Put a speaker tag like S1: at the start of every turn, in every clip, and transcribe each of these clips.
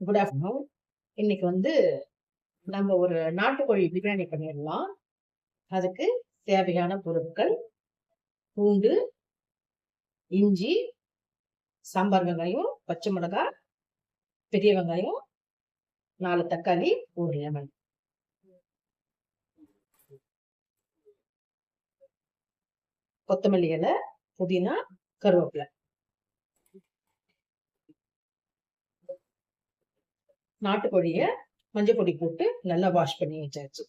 S1: Good afternoon இன்னைக்கு வந்து நம்ம ஒரு நாட்டுக்கோழி பிரியாணி பண்ணிடலாம். அதுக்கு தேவையான பொருட்கள் பூண்டு இஞ்சி சாம்பார் வெங்காயம் பச்சை மிளகாய் பெரிய வெங்காயம் நாலு தக்காளி ஒரு லெமன். கொத்தமல்லி இலை புதினா கருவேப்பிலை. நாட்டுக்கோழிய மஞ்சள் பொடி போட்டு நல்லா வாஷ் பண்ணி வச்சாச்சு.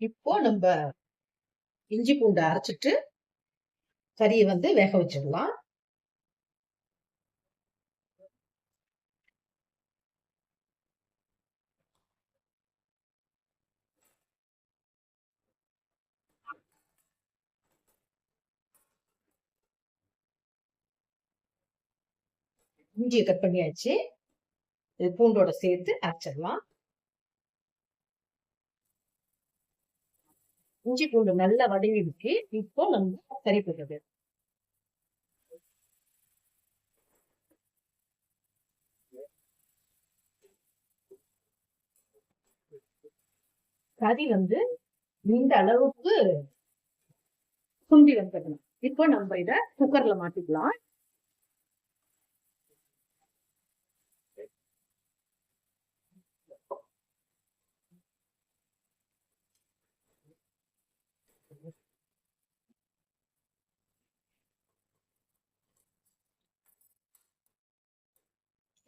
S1: இப்போ நம்ம இஞ்சி பூண்டு அரைச்சிட்டு கறியை வந்து வேக வச்சிடலாம். இஞ்சியை கட் பண்ணியாச்சு. இது பூண்டோட சேர்த்து அரைச்சிடலாம். இஞ்சி பூண்டு நல்லா வதங்கிடுச்சு இப்போ நம்ம கறி போடுறது கறி வந்து இந்த அளவுக்கு சுண்டி வந்துடணும் இப்போ நம்ம இத குக்கர்ல மாட்டிக்கலாம்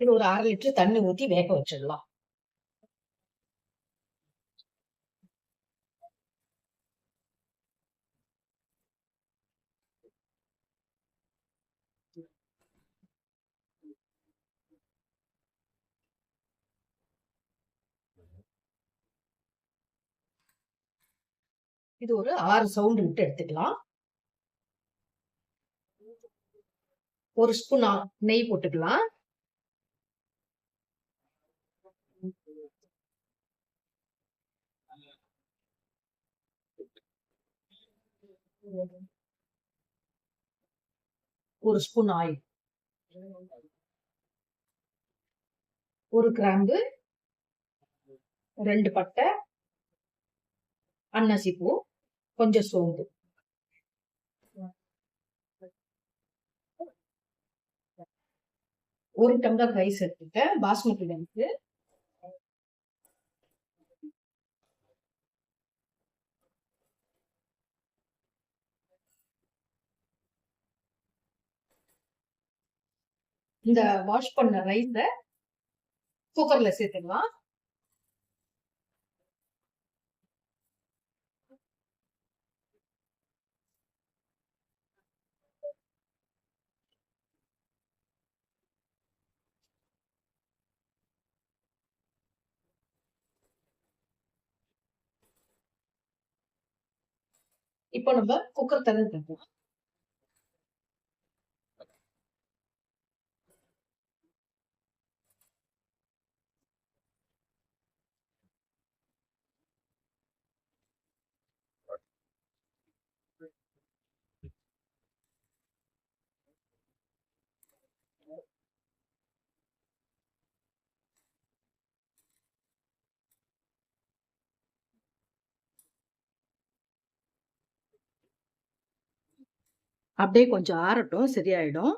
S1: இது ஒரு அரை லிட்டர் தண்ணி ஊத்தி வேக வச்சிடலாம். இது ஒரு ஆறு சவுண்ட் விட்டு எடுத்துக்கலாம். ஒரு ஸ்பூன் நெய் போட்டுக்கலாம். ஒரு ஸ்பூன் ஆயில். ஒரு கிராம்பு. ரெண்டு பட்டை. அன்னாசி பூ. கொஞ்சம் சோம்பு. ஒரு டம்ளர் ரைஸ் எடுத்துட்டேன் பாஸ்மதி ரைஸ் இந்த வாஷ் பண்ண ரைஸ குக்கர்ல சேர்த்துக்கலாம். இப்போ நம்ம குக்கர் திறந்துக்கலாம் அப்படியே கொஞ்சம் ஆறட்டும் சரியாயிடும்.